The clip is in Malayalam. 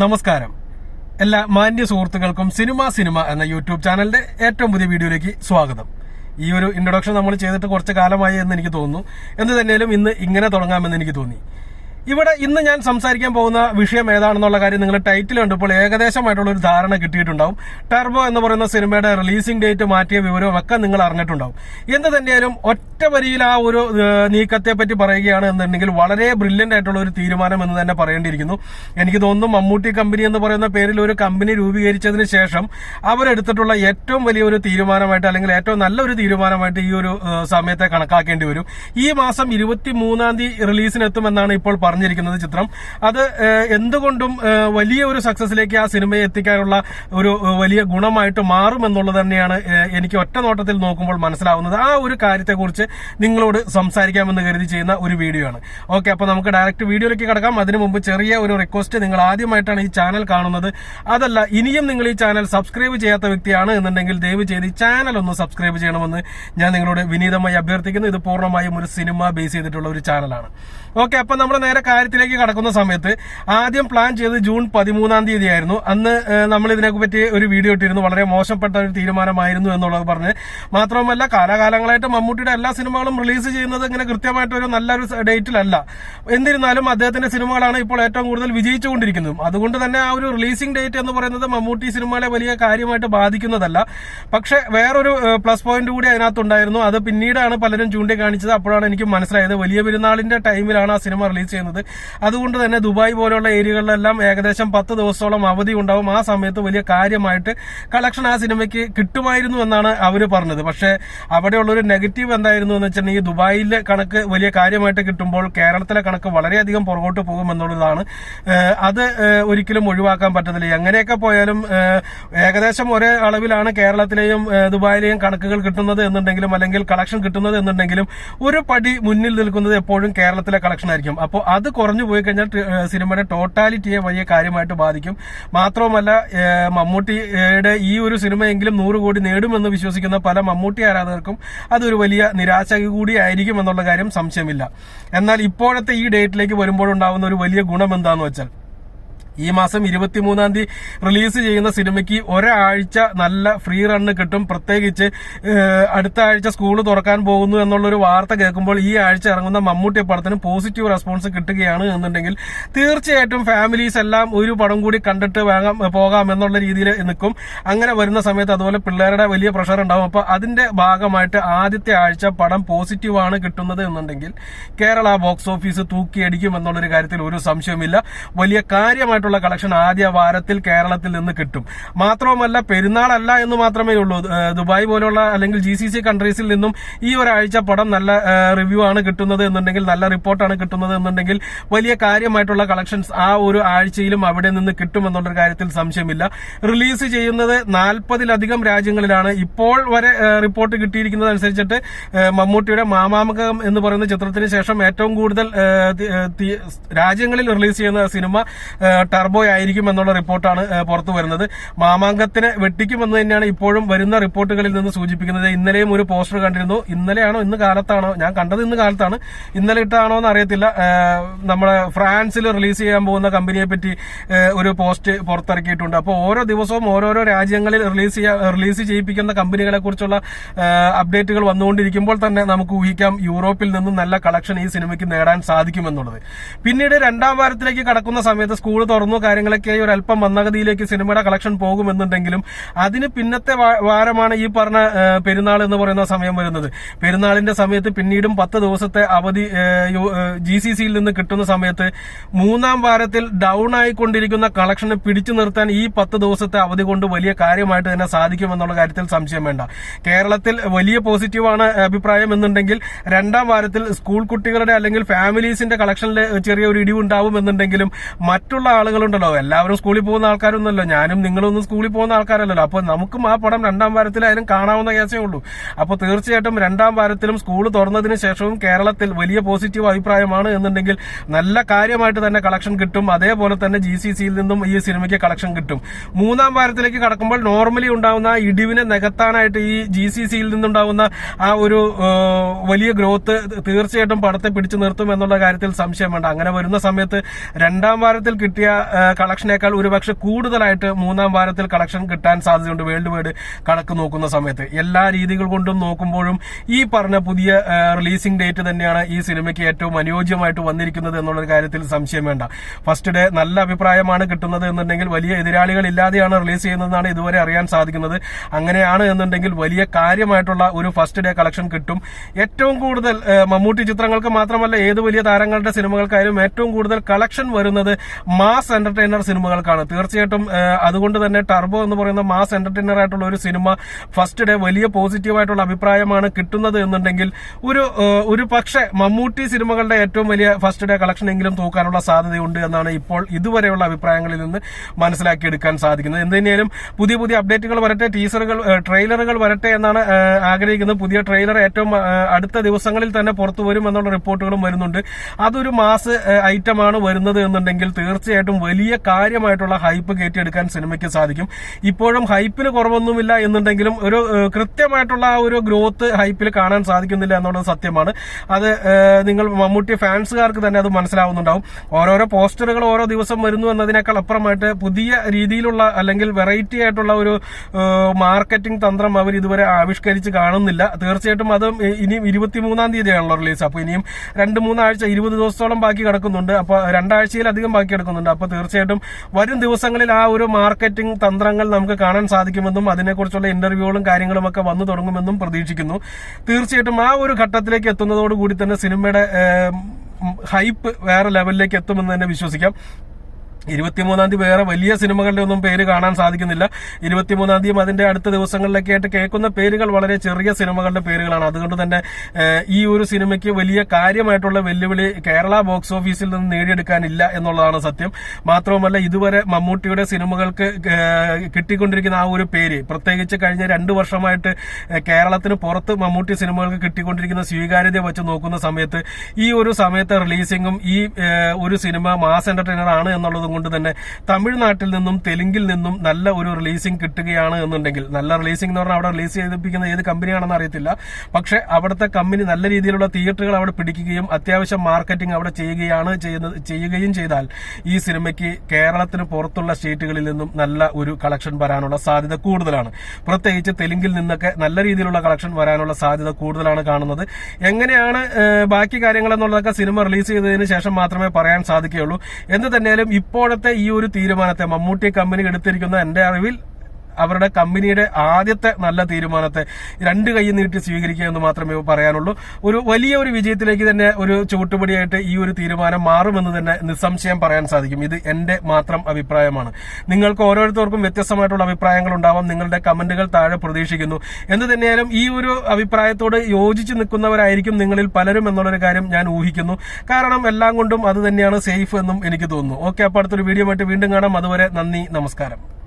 നമസ്കാരം. എല്ലാ മാന്യ സുഹൃത്തുക്കൾക്കും സിനിമ സിനിമ എന്ന യൂട്യൂബ് ചാനലിന്റെ ഏറ്റവും പുതിയ വീഡിയോയിലേക്ക് സ്വാഗതം. ഈ ഒരു ഇൻട്രൊഡക്ഷൻ നമ്മൾ ചെയ്തിട്ട് കുറച്ച് കാലമായി എന്ന് എനിക്ക് തോന്നുന്നു. എന്ത് തന്നെയാലും ഇന്ന് ഇങ്ങനെ തുടങ്ങാമെന്ന് എനിക്ക് തോന്നി. ഇവിടെ ഇന്ന് ഞാൻ സംസാരിക്കാൻ പോകുന്ന വിഷയം ഏതാണെന്നുള്ള കാര്യം നിങ്ങൾ ടൈറ്റിൽ കണ്ടപ്പോൾ ഏകദേശമായിട്ടുള്ള ഒരു ധാരണ കിട്ടിയിട്ടുണ്ടാവും. ടർബോ എന്ന് പറയുന്ന സിനിമയുടെ റിലീസിംഗ് ഡേറ്റ് മാറ്റിയ വിവരവും ഒക്കെ നിങ്ങൾ അറിഞ്ഞിട്ടുണ്ടാവും. എന്ത് തന്നെയാലും ഒറ്റ വരിയിൽ ആ ഒരു നീക്കത്തെ പറ്റി പറയുകയാണ് എന്നുണ്ടെങ്കിൽ വളരെ ബ്രില്യന്റ് ആയിട്ടുള്ള ഒരു തീരുമാനം എന്ന് തന്നെ പറയേണ്ടിയിരിക്കുന്നു. എനിക്ക് തോന്നുന്നു മമ്മൂട്ടി കമ്പനി എന്ന് പറയുന്ന പേരിൽ ഒരു കമ്പനി രൂപീകരിച്ചതിന് ശേഷം അവരെടുത്തിട്ടുള്ള ഏറ്റവും വലിയ ഒരു തീരുമാനമായിട്ട് അല്ലെങ്കിൽ ഏറ്റവും നല്ലൊരു തീരുമാനമായിട്ട് ഈ ഒരു സമയത്തെ കണക്കാക്കേണ്ടി വരും. ഈ മാസം ഇരുപത്തി മൂന്നാം തീയതി റിലീസിനെത്തുമെന്നാണ് ഇപ്പോൾ പറഞ്ഞിരിക്കുന്നത് ചിത്രം. അത് എന്തുകൊണ്ടും വലിയ ഒരു സക്സസിലേക്ക് ആ സിനിമയെ എത്തിക്കാനുള്ള ഒരു വലിയ ഗുണമായിട്ട് മാറുമെന്നുള്ളത് തന്നെയാണ് എനിക്ക് ഒറ്റ നോട്ടത്തിൽ നോക്കുമ്പോൾ മനസ്സിലാവുന്നത്. ആ ഒരു കാര്യത്തെക്കുറിച്ച് നിങ്ങളോട് സംസാരിക്കാമെന്ന് കരുതി ചെയ്യുന്ന ഒരു വീഡിയോ ആണ്. ഓക്കെ അപ്പൊ നമുക്ക് ഡയറക്റ്റ് വീഡിയോയിലേക്ക് കിടക്കാം. അതിനു മുമ്പ് ചെറിയ ഒരു റിക്വസ്റ്റ് നിങ്ങൾ ആദ്യമായിട്ടാണ് ഈ ചാനൽ കാണുന്നത്. അതല്ല ഇനിയും നിങ്ങൾ ഈ ചാനൽ സബ്സ്ക്രൈബ് ചെയ്യാത്ത വ്യക്തിയാണ് എന്നുണ്ടെങ്കിൽ ദയവ് ചെയ്ത് ഈ ചാനൽ ഒന്ന് സബ്സ്ക്രൈബ് ചെയ്യണമെന്ന് ഞാൻ നിങ്ങളോട് വിനീതമായി അഭ്യർത്ഥിക്കുന്നു. ഇത് പൂർണമായും ഒരു സിനിമ ബേസ് ചെയ്തിട്ടുള്ള ഒരു ചാനലാണ് ഓക്കെ അപ്പൊ നമ്മൾ നേരെ കാര്യത്തിലേക്ക് കടക്കുന്ന സമയത്ത് ആദ്യം പ്ലാൻ ചെയ്ത് ജൂൺ പതിമൂന്നാം തീയതി ആയിരുന്നു അന്ന് നമ്മൾ ഇതിനെ പറ്റി ഒരു വീഡിയോ ഇട്ടിരുന്നു. വളരെ മോശപ്പെട്ട ഒരു തീരുമാനമായിരുന്നു എന്നുള്ളത് പറഞ്ഞ്. മാത്രവുമല്ല കാലാകാലങ്ങളായിട്ട് മമ്മൂട്ടിയുടെ എല്ലാ സിനിമകളും റിലീസ് ചെയ്യുന്നത് ഇങ്ങനെ കൃത്യമായിട്ട് ഒരു നല്ലൊരു ഡേറ്റിലല്ല എന്നിരുന്നാലും അദ്ദേഹത്തിന്റെ സിനിമകളാണ് ഇപ്പോൾ ഏറ്റവും കൂടുതൽ വിജയിച്ചുകൊണ്ടിരിക്കുന്നത്. അതുകൊണ്ട് തന്നെ ആ ഒരു റിലീസിംഗ് ഡേറ്റ് എന്ന് പറയുന്നത് മമ്മൂട്ടി സിനിമകളെ വലിയ കാര്യമായിട്ട് ബാധിക്കുന്നതല്ല. പക്ഷെ വേറൊരു പ്ലസ് പോയിന്റ് കൂടി അതിനകത്തുണ്ടായിരുന്നു. അത് പിന്നീടാണ് പലരും ചൂണ്ടിക്കാണിച്ചത്. അപ്പോഴാണ് എനിക്ക് മനസ്സിലായത്. വലിയ പെരുന്നാളിന്റെ ടൈമിലാണ് ആ സിനിമ റിലീസ് ചെയ്യുന്നത്. അതുകൊണ്ട് തന്നെ ദുബായ് പോലുള്ള ഏരിയകളിലെല്ലാം ഏകദേശം പത്ത് ദിവസത്തോളം അവധി ഉണ്ടാവും. ആ സമയത്ത് വലിയ കാര്യമായിട്ട് കളക്ഷൻ ആ സിനിമയ്ക്ക് കിട്ടുമായിരുന്നു എന്നാണ് അവർ പറഞ്ഞത്. പക്ഷേ അവിടെയുള്ള ഒരു നെഗറ്റീവ് എന്തായിരുന്നു എന്ന് വെച്ചിട്ടുണ്ടെങ്കിൽ ദുബായിലെ കണക്ക് വലിയ കാര്യമായിട്ട് കിട്ടുമ്പോൾ കേരളത്തിലെ കണക്ക് വളരെയധികം പുറകോട്ട് പോകും എന്നുള്ളതാണ്. അത് ഒരിക്കലും ഒഴിവാക്കാൻ പറ്റത്തില്ല. എങ്ങനെയൊക്കെ പോയാലും ഏകദേശം ഒരേ അളവിലാണ് കേരളത്തിലെയും ദുബായിലെയും കണക്കുകൾ കിട്ടുന്നത് എന്നുണ്ടെങ്കിലും അല്ലെങ്കിൽ കളക്ഷൻ കിട്ടുന്നത് എന്നുണ്ടെങ്കിലും ഒരു പടി മുന്നിൽ നിൽക്കുന്നത് എപ്പോഴും കേരളത്തിലെ കളക്ഷൻ ആയിരിക്കും. അപ്പോൾ അത് കുറഞ്ഞു പോയി കഴിഞ്ഞാൽ സിനിമയുടെ ടോട്ടാലിറ്റിയെ വലിയ കാര്യമായിട്ട് ബാധിക്കും. മാത്രവുമല്ല മമ്മൂട്ടിയുടെ ഈ ഒരു സിനിമയെങ്കിലും നൂറ് കോടി നേടുമെന്ന് വിശ്വസിക്കുന്ന പല മമ്മൂട്ടി ആരാധകർക്കും അതൊരു വലിയ നിരാശ കൂടി ആയിരിക്കും എന്നുള്ള കാര്യം സംശയമില്ല. എന്നാൽ ഇപ്പോഴത്തെ ഈ ഡേറ്റിലേക്ക് വരുമ്പോഴുണ്ടാവുന്ന ഒരു വലിയ ഗുണം എന്താണെന്ന് വെച്ചാൽ ഈ മാസം ഇരുപത്തിമൂന്നാം തീയതി റിലീസ് ചെയ്യുന്ന സിനിമയ്ക്ക് ഒരാഴ്ച നല്ല ഫ്രീ റണ്ണ് കിട്ടും. പ്രത്യേകിച്ച് അടുത്ത ആഴ്ച സ്കൂൾ തുറക്കാൻ പോകുന്നു എന്നുള്ളൊരു വാർത്ത കേൾക്കുമ്പോൾ ഈ ആഴ്ച ഇറങ്ങുന്ന മമ്മൂട്ടി പടത്തിന് പോസിറ്റീവ് റെസ്പോൺസ് കിട്ടുകയാണ് എന്നുണ്ടെങ്കിൽ തീർച്ചയായിട്ടും ഫാമിലീസ് എല്ലാം ഒരു പടം കൂടി കണ്ടിട്ട് വേഗം പോകാം എന്നുള്ള രീതിയിൽ നിൽക്കും. അങ്ങനെ വരുന്ന സമയത്ത് അതുപോലെ പിള്ളേരുടെ വലിയ പ്രഷർ ഉണ്ടാവും. അപ്പോൾ അതിന്റെ ഭാഗമായിട്ട് ആദ്യത്തെ ആഴ്ച പടം പോസിറ്റീവ് ആണ് കിട്ടുന്നത് എന്നുണ്ടെങ്കിൽ കേരള ബോക്സ് ഓഫീസ് തൂക്കിയടിക്കും എന്നുള്ളൊരു കാര്യത്തിൽ ഒരു സംശയമില്ല വലിയ കാര്യമായിട്ടുള്ള കളക്ഷൻ ആദ്യ വാരത്തിൽ കേരളത്തിൽ നിന്ന് കിട്ടും. മാത്രവുമല്ല പെരുന്നാളല്ല എന്ന് മാത്രമേ ഉള്ളൂ. ദുബായ് പോലുള്ള അല്ലെങ്കിൽ ജി സി സി കൺട്രീസിൽ നിന്നും ഈ ഒരാഴ്ച പടം നല്ല റിവ്യൂ ആണ് കിട്ടുന്നത് എന്നുണ്ടെങ്കിൽ നല്ല റിപ്പോർട്ടാണ് കിട്ടുന്നത് എന്നുണ്ടെങ്കിൽ വലിയ കാര്യമായിട്ടുള്ള കളക്ഷൻസ് ആ ഒരു ആഴ്ചയിലും അവിടെ നിന്ന് കിട്ടും എന്നുള്ളൊരു കാര്യത്തിൽ സംശയമില്ല. റിലീസ് ചെയ്യുന്നത് നാൽപ്പതിലധികം രാജ്യങ്ങളിലാണ്. ഇപ്പോൾ വരെ റിപ്പോർട്ട് കിട്ടിയിരിക്കുന്നത് അനുസരിച്ചിട്ട് മമ്മൂട്ടിയുടെ മാമാമകം എന്ന് പറയുന്ന ചിത്രത്തിന് ശേഷം ഏറ്റവും കൂടുതൽ രാജ്യങ്ങളിൽ റിലീസ് ചെയ്യുന്ന സിനിമ ടർബോ ആയിരിക്കും എന്നുള്ള റിപ്പോർട്ടാണ് പുറത്തു വരുന്നത്. മാമാങ്കത്തിനെ വെട്ടിക്കുമെന്ന് തന്നെയാണ് ഇപ്പോഴും വരുന്ന റിപ്പോർട്ടുകളിൽ നിന്ന് സൂചിപ്പിക്കുന്നത്. ഇന്നലെയും ഒരു പോസ്റ്റർ കണ്ടിരുന്നു. ഇന്നലെയാണോ ഇന്ന് കാലത്താണോ? ഞാൻ കണ്ടത് ഇന്ന് കാലത്താണ്. ഇന്നലെ ഇട്ടാണോ എന്ന് അറിയത്തില്ല. നമ്മളെ ഫ്രാൻസിൽ റിലീസ് ചെയ്യാൻ പോകുന്ന കമ്പനിയെ പറ്റി ഒരു പോസ്റ്റ് പുറത്തിറക്കിയിട്ടുണ്ട്. അപ്പോൾ ഓരോ ദിവസവും ഓരോരോ രാജ്യങ്ങളിൽ റിലീസ് ചെയ്യാ റിലീസ് ചെയ്യിപ്പിക്കുന്ന കമ്പനികളെ കുറിച്ചുള്ള അപ്ഡേറ്റുകൾ വന്നുകൊണ്ടിരിക്കുമ്പോൾ തന്നെ നമുക്ക് ഊഹിക്കാം യൂറോപ്പിൽ നിന്നും നല്ല കളക്ഷൻ ഈ സിനിമയ്ക്ക് നേടാൻ സാധിക്കുമെന്നുള്ളത്. പിന്നീട് രണ്ടാം വാരത്തിലേക്ക് കടക്കുന്ന സമയത്ത് സ്കൂൾ കാര്യങ്ങളൊക്കെ ഒരു അല്പം മന്ദഗതിയിലേക്ക് സിനിമയുടെ കളക്ഷൻ പോകുമെന്നുണ്ടെങ്കിലും അതിന് പിന്നത്തെ വാരമാണ് ഈ പറഞ്ഞ പെരുന്നാൾ എന്ന് പറയുന്ന സമയം വരുന്നത്. പെരുന്നാളിന്റെ സമയത്ത് പിന്നീടും പത്ത് ദിവസത്തെ അവധി ജി സി സിയിൽ നിന്ന് കിട്ടുന്ന സമയത്ത് മൂന്നാം വാരത്തിൽ ഡൗൺ ആയിക്കൊണ്ടിരിക്കുന്ന കളക്ഷനെ പിടിച്ചു നിർത്താൻ ഈ പത്ത് ദിവസത്തെ അവധി കൊണ്ട് വലിയ കാര്യമായിട്ട് തന്നെ സാധിക്കുമെന്നുള്ള കാര്യത്തിൽ സംശയം വേണ്ട. കേരളത്തിൽ വലിയ പോസിറ്റീവാണ് അഭിപ്രായം എന്നുണ്ടെങ്കിൽ രണ്ടാം വാരത്തിൽ സ്കൂൾ കുട്ടികളുടെ അല്ലെങ്കിൽ ഫാമിലീസിന്റെ കളക്ഷനിൽ ചെറിയൊരു ഇടിവുണ്ടാവും എന്നുണ്ടെങ്കിലും മറ്റുള്ള ആളുകളുണ്ടല്ലോ എല്ലാവരും സ്കൂളിൽ പോകുന്ന ആൾക്കാരൊന്നുമല്ലോ. ഞാനും നിങ്ങളൊന്നും സ്കൂളിൽ പോകുന്ന ആൾക്കാരല്ലല്ലോ. അപ്പൊ നമുക്കും ആ പടം രണ്ടാം വാരത്തിലായാലും കാണാവുന്ന കേസേ ഉള്ളൂ. അപ്പോൾ തീർച്ചയായിട്ടും രണ്ടാം വാരത്തിലും സ്കൂൾ തുറന്നതിന് ശേഷവും കേരളത്തിൽ വലിയ പോസിറ്റീവ് അഭിപ്രായമാണ് എന്നുണ്ടെങ്കിൽ നല്ല കാര്യമായിട്ട് തന്നെ കളക്ഷൻ കിട്ടും. അതേപോലെ തന്നെ ജി സി സിയിൽ നിന്നും ഈ സിനിമയ്ക്ക് കളക്ഷൻ കിട്ടും. മൂന്നാം വാരത്തിലേക്ക് കടക്കുമ്പോൾ നോർമലി ഉണ്ടാവുന്ന ഇടിവിനെ നികത്താനായിട്ട് ഈ ജി സി സിയിൽ നിന്നുണ്ടാവുന്ന ആ ഒരു വലിയ ഗ്രോത്ത് തീർച്ചയായിട്ടും പടത്തെ പിടിച്ചു നിർത്തും എന്നുള്ള കാര്യത്തിൽ സംശയം വേണ്ട. അങ്ങനെ വരുന്ന സമയത്ത് രണ്ടാം വാരത്തിൽ കിട്ടിയ കളക്ഷനേക്കാൾ ഒരുപക്ഷെ കൂടുതലായിട്ട് മൂന്നാം വാരത്തിൽ കളക്ഷൻ കിട്ടാൻ സാധ്യതയുണ്ട്. വേൾഡ് വൈഡ് കണക്ക് നോക്കുന്ന സമയത്ത്. എല്ലാ രീതികൾ കൊണ്ടും നോക്കുമ്പോഴും ഈ പറഞ്ഞ പുതിയ റിലീസിംഗ് ഡേറ്റ് തന്നെയാണ് ഈ സിനിമയ്ക്ക് ഏറ്റവും അനുയോജ്യമായിട്ട് വന്നിരിക്കുന്നത് എന്നുള്ള കാര്യത്തിൽ സംശയം വേണ്ട. ഫസ്റ്റ് ഡേ നല്ല അഭിപ്രായമാണ് കിട്ടുന്നത് എന്നുണ്ടെങ്കിൽ വലിയ എതിരാളികൾ ഇല്ലാതെയാണ് റിലീസ് ചെയ്യുന്നതെന്നാണ് ഇതുവരെ അറിയാൻ സാധിക്കുന്നത്. അങ്ങനെയാണ് എന്നുണ്ടെങ്കിൽ വലിയ കാര്യമായിട്ടുള്ള ഒരു ഫസ്റ്റ് ഡേ കളക്ഷൻ കിട്ടും. ഏറ്റവും കൂടുതൽ മമ്മൂട്ടി ചിത്രങ്ങൾക്ക് മാത്രമല്ല ഏത് വലിയ താരങ്ങളുടെ സിനിമകൾക്കായാലും ഏറ്റവും കൂടുതൽ കളക്ഷൻ വരുന്നത് മാസ് എന്റർടൈനർ സിനിമകൾക്കാണ് തീർച്ചയായിട്ടും അതുകൊണ്ട് തന്നെ ടർബോ എന്ന് പറയുന്ന മാസ് എന്റർടൈനർ ആയിട്ടുള്ള ഒരു സിനിമ ഫസ്റ്റ് ഡേ വലിയ പോസിറ്റീവ് ആയിട്ടുള്ള അഭിപ്രായമാണ് കിട്ടുന്നത് എന്നുണ്ടെങ്കിൽ ഒരു ഒരു പക്ഷേ മമ്മൂട്ടി സിനിമകളുടെ ഏറ്റവും വലിയ ഫസ്റ്റ് ഡേ കളക്ഷൻ എങ്കിലും തൂക്കാനുള്ള സാധ്യതയുണ്ട് എന്നാണ് ഇപ്പോൾ ഇതുവരെയുള്ള അഭിപ്രായങ്ങളിൽ നിന്ന് മനസ്സിലാക്കിയെടുക്കാൻ സാധിക്കുന്നത്. എന്തിനേലും പുതിയ പുതിയ അപ്ഡേറ്റുകൾ വരട്ടെ ടീസറുകൾ ട്രെയിലറുകൾ വരട്ടെ എന്നാണ് ആഗ്രഹിക്കുന്നത്. പുതിയ ട്രെയിലർ ഏറ്റവും അടുത്ത ദിവസങ്ങളിൽ തന്നെ പുറത്തു വരും എന്നുള്ള റിപ്പോർട്ടുകളും വരുന്നുണ്ട്. അതൊരു മാസ് ഐറ്റമാണ് വരുന്നത് എന്നുണ്ടെങ്കിൽ തീർച്ചയായിട്ടും വലിയ കാര്യമായിട്ടുള്ള ഹൈപ്പ് കയറ്റിയെടുക്കാൻ സിനിമയ്ക്ക് സാധിക്കും. ഇപ്പോഴും ഹൈപ്പിന് കുറവൊന്നുമില്ല എന്നുണ്ടെങ്കിലും ഒരു കൃത്യമായിട്ടുള്ള ആ ഒരു ഗ്രോത്ത് ഹൈപ്പിൽ കാണാൻ സാധിക്കുന്നില്ല എന്നുള്ളത് സത്യമാണ്. അത് നിങ്ങൾ മമ്മൂട്ടി ഫാൻസുകാർക്ക് തന്നെ അത് മനസ്സിലാവുന്നുണ്ടാവും. ഓരോരോ പോസ്റ്ററുകൾ ഓരോ ദിവസം വരുന്നു എന്നതിനേക്കാൾ അപ്പുറമായിട്ട് പുതിയ രീതിയിലുള്ള അല്ലെങ്കിൽ വെറൈറ്റി ആയിട്ടുള്ള ഒരു മാർക്കറ്റിംഗ് തന്ത്രം അവർ ഇതുവരെ ആവിഷ്കരിച്ച് കാണുന്നില്ല. തീർച്ചയായിട്ടും അത് ഇനിയും ഇരുപത്തിമൂന്നാം തീയതിയാണല്ലോ റിലീസ്. അപ്പോൾ ഇനിയും രണ്ട് മൂന്നാഴ്ച ഇരുപത് ദിവസത്തോളം ബാക്കി കിടക്കുന്നുണ്ട്. അപ്പോൾ രണ്ടാഴ്ചയിലധികം ബാക്കി കിടക്കുന്നുണ്ട്. അപ്പൊ തീർച്ചയായിട്ടും വരും ദിവസങ്ങളിൽ ആ ഒരു മാർക്കറ്റിംഗ് തന്ത്രങ്ങൾ നമുക്ക് കാണാൻ സാധിക്കുമെന്നും അതിനെക്കുറിച്ചുള്ള ഇന്റർവ്യൂകളും കാര്യങ്ങളും ഒക്കെ വന്നു തുടങ്ങുമെന്നും പ്രതീക്ഷിക്കുന്നു. തീർച്ചയായിട്ടും ആ ഒരു ഘട്ടത്തിലേക്ക് എത്തുന്നതോടുകൂടി തന്നെ സിനിമയുടെ ഹൈപ്പ് വേറെ ലെവലിലേക്ക് എത്തുമെന്ന് തന്നെ വിശ്വസിക്കാം. ഇരുപത്തിമൂന്നാം തീയതി വേറെ വലിയ സിനിമകളുടെ ഒന്നും പേര് കാണാൻ സാധിക്കുന്നില്ല. ഇരുപത്തിമൂന്നാം തീയതി അതിന്റെ അടുത്ത ദിവസങ്ങളിലൊക്കെ ആയിട്ട് കേൾക്കുന്ന പേരുകൾ വളരെ ചെറിയ സിനിമകളുടെ പേരുകളാണ്. അതുകൊണ്ട് തന്നെ ഈ ഒരു സിനിമയ്ക്ക് വലിയ കാര്യമായിട്ടുള്ള വെല്ലുവിളി കേരള ബോക്സ് ഓഫീസിൽ നിന്ന് നേടിയെടുക്കാനില്ല എന്നുള്ളതാണ് സത്യം. മാത്രവുമല്ല ഇതുവരെ മമ്മൂട്ടിയുടെ സിനിമകൾക്ക് കിട്ടിക്കൊണ്ടിരിക്കുന്ന ആ ഒരു പേര് പ്രത്യേകിച്ച് കഴിഞ്ഞ രണ്ടു വർഷമായിട്ട് കേരളത്തിന് പുറത്ത് മമ്മൂട്ടി സിനിമകൾക്ക് കിട്ടിക്കൊണ്ടിരിക്കുന്ന സ്വീകാര്യത വെച്ച് നോക്കുന്ന സമയത്ത് ഈ ഒരു സമയത്തെ റിലീസിംഗും ഈ ഒരു സിനിമ മാസ് എന്റർടൈനർ ആണ് എന്നുള്ളത് കൊണ്ട് തന്നെ തമിഴ്നാട്ടിൽ നിന്നും തെലുങ്കിൽ നിന്നും നല്ല ഒരു റിലീസിംഗ് കിട്ടുകയാണ് എന്നുണ്ടെങ്കിൽ നല്ല റിലീസിംഗ് എന്ന് പറഞ്ഞാൽ അവിടെ റിലീസ് ചെയ്തിപ്പിക്കുന്ന ഏത് കമ്പനിയാണെന്ന് അറിയത്തില്ല. പക്ഷെ അവിടുത്തെ കമ്പനി നല്ല രീതിയിലുള്ള തിയേറ്ററുകൾ അവിടെ പിടിക്കുകയും അത്യാവശ്യം മാർക്കറ്റിംഗ് അവിടെ ചെയ്യുകയാണ് ചെയ്യുന്നത് ചെയ്യുകയും ചെയ്താൽ ഈ സിനിമയ്ക്ക് കേരളത്തിന് പുറത്തുള്ള സ്റ്റേറ്റുകളിൽ നിന്നും നല്ല ഒരു കളക്ഷൻ വരാനുള്ള സാധ്യത കൂടുതലാണ്. പ്രത്യേകിച്ച് തെലുങ്കിൽ നിന്നൊക്കെ നല്ല രീതിയിലുള്ള കളക്ഷൻ വരാനുള്ള സാധ്യത കൂടുതലാണ് കാണുന്നത്. എങ്ങനെയാണ് ബാക്കി കാര്യങ്ങൾ എന്നുള്ളതൊക്കെ സിനിമ റിലീസ് ചെയ്തതിന് ശേഷം മാത്രമേ പറയാൻ സാധിക്കുകയുള്ളൂ. എന്ന് തന്നെയാലും ഇപ്പോഴത്തെ ഈ ഒരു തീരുമാനത്തെ മമ്മൂട്ടി കമ്പനി എടുത്തിരിക്കുന്ന എന്റെ അറിവിൽ അവരുടെ കമ്പനിയുടെ ആദ്യത്തെ നല്ല തീരുമാനത്തെ രണ്ട് കൈ നീട്ടി സ്വീകരിക്കുക എന്ന് മാത്രമേ പറയാനുള്ളൂ. ഒരു വലിയ ഒരു വിജയത്തിലേക്ക് തന്നെ ഒരു ചുവട്ടുപടിയായിട്ട് ഈ ഒരു തീരുമാനം മാറുമെന്ന് തന്നെ നിസ്സംശയം പറയാൻ സാധിക്കും. ഇത് എന്റെ മാത്രം അഭിപ്രായമാണ്. നിങ്ങൾക്ക് ഓരോരുത്തർക്കും വ്യത്യസ്തമായിട്ടുള്ള അഭിപ്രായങ്ങൾ ഉണ്ടാവാം. നിങ്ങളുടെ കമന്റുകൾ താഴെ പ്രതീക്ഷിക്കുന്നു. എന്ത് തന്നെയാലും ഈ ഒരു അഭിപ്രായത്തോട് യോജിച്ച് നിൽക്കുന്നവരായിരിക്കും നിങ്ങളിൽ പലരും എന്നുള്ളൊരു കാര്യം ഞാൻ ഊഹിക്കുന്നു. കാരണം എല്ലാം കൊണ്ടും അത് തന്നെയാണ് സേഫ് എന്നും എനിക്ക് തോന്നുന്നു. ഓക്കെ അപ്പോൾ അടുത്തൊരു വീഡിയോ ആയിട്ട് വീണ്ടും കാണാം. അതുവരെ നന്ദി നമസ്കാരം.